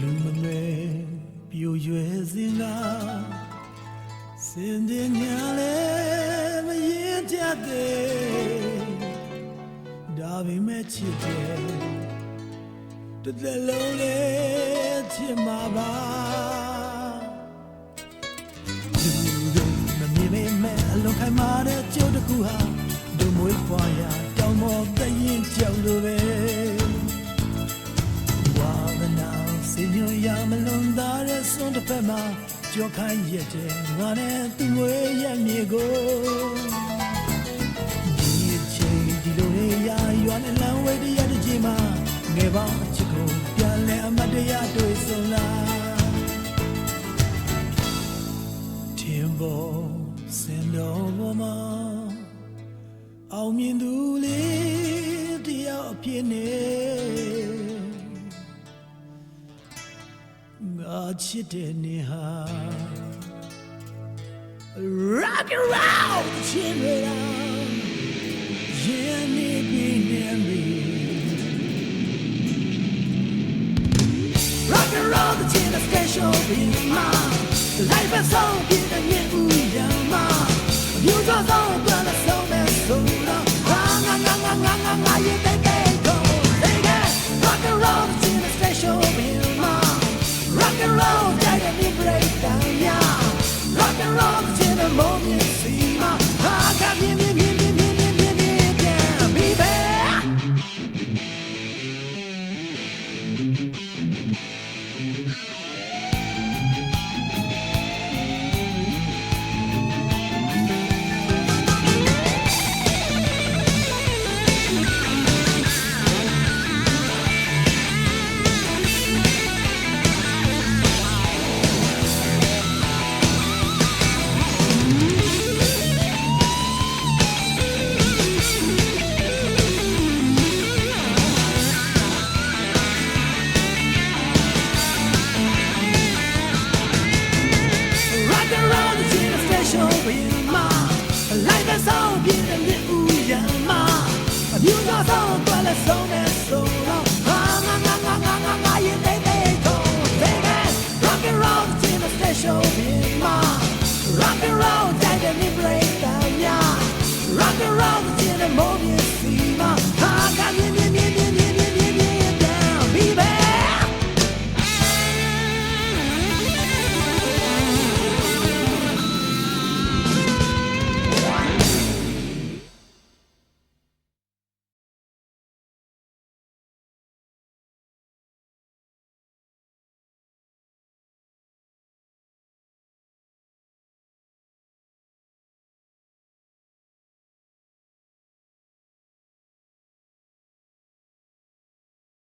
လူမမဲပြိုရွယ်စင်ကစင်တင်ညာလဲမရင်ကြတဲ့ဒါပေမဲ့ချစ်တယ်တစ်သက်လုံးလေးချစ်မှာပါလူတွေမမြင်ပေမဲ့အလွန်ခိုင်မာတဲ့ကြိုးတစ်ခုဟာ စင်ညွရမလွန်သားတဲ့စွန်တစ်ဖက်မှာကြောခိုင်းရတဲ့ငါနဲ့သူ့ဝဲရမြေကိုဒီအချိန်ဒီလိုလေးရရွာနဲ့လမ်းဝဲတရတဲ့ချိန်မှာငယ်ပေါင်းအချစ်ကိုပြန်လဲအမတ်တရားတွေ့ဆုံလာတင်ပေါ်စင်တော်ပေါ်မှာအောင်မြင်သူလေးတယောက်အဖြစ်နဲ့ about you, anyhow. Rock and roll, cheer it on. Yeah, me. Rock and roll, the cheer special beat, my Life is so good and yet, yeah, ma. You just don't